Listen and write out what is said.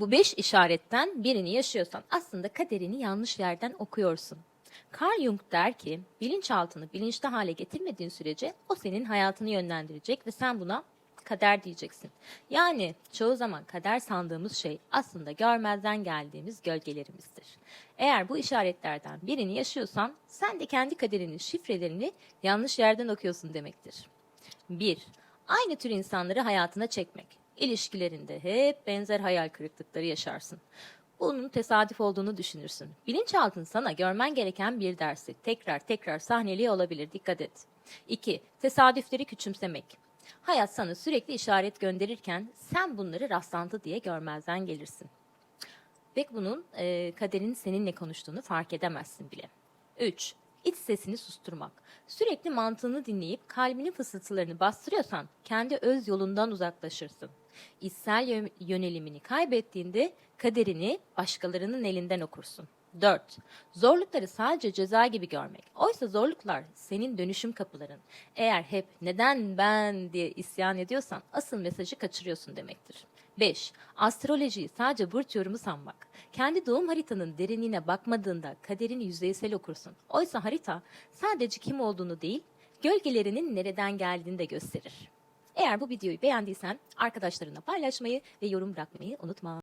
Bu beş işaretten birini yaşıyorsan aslında kaderini yanlış yerden okuyorsun. Carl Jung der ki bilinçaltını bilinçli hale getirmediğin sürece o senin hayatını yönlendirecek ve sen buna kader diyeceksin. Yani çoğu zaman kader sandığımız şey aslında görmezden geldiğimiz gölgelerimizdir. Eğer bu işaretlerden birini yaşıyorsan sen de kendi kaderinin şifrelerini yanlış yerden okuyorsun demektir. 1. Aynı tür insanları hayatına çekmek. İlişkilerinde hep benzer hayal kırıklıkları yaşarsın. Bunun tesadüf olduğunu düşünürsün. Bilinçaltın sana görmen gereken bir dersi tekrar tekrar sahneliği olabilir. Dikkat et. 2. Tesadüfleri küçümsemek. Hayat sana sürekli işaret gönderirken sen bunları rastlantı diye görmezden gelirsin. Ve bunun e, kaderin seninle konuştuğunu fark edemezsin bile. 3. İç sesini susturmak. Sürekli mantığını dinleyip kalbinin fısıltılarını bastırıyorsan kendi öz yolundan uzaklaşırsın. İçsel yö- yönelimini kaybettiğinde kaderini başkalarının elinden okursun. 4. Zorlukları sadece ceza gibi görmek. Oysa zorluklar senin dönüşüm kapıların. Eğer hep neden ben diye isyan ediyorsan asıl mesajı kaçırıyorsun demektir. 5. Astrolojiyi sadece burç yorumu sanmak. Kendi doğum haritanın derinliğine bakmadığında kaderini yüzeysel okursun. Oysa harita sadece kim olduğunu değil, gölgelerinin nereden geldiğini de gösterir. Eğer bu videoyu beğendiysen arkadaşlarına paylaşmayı ve yorum bırakmayı unutma.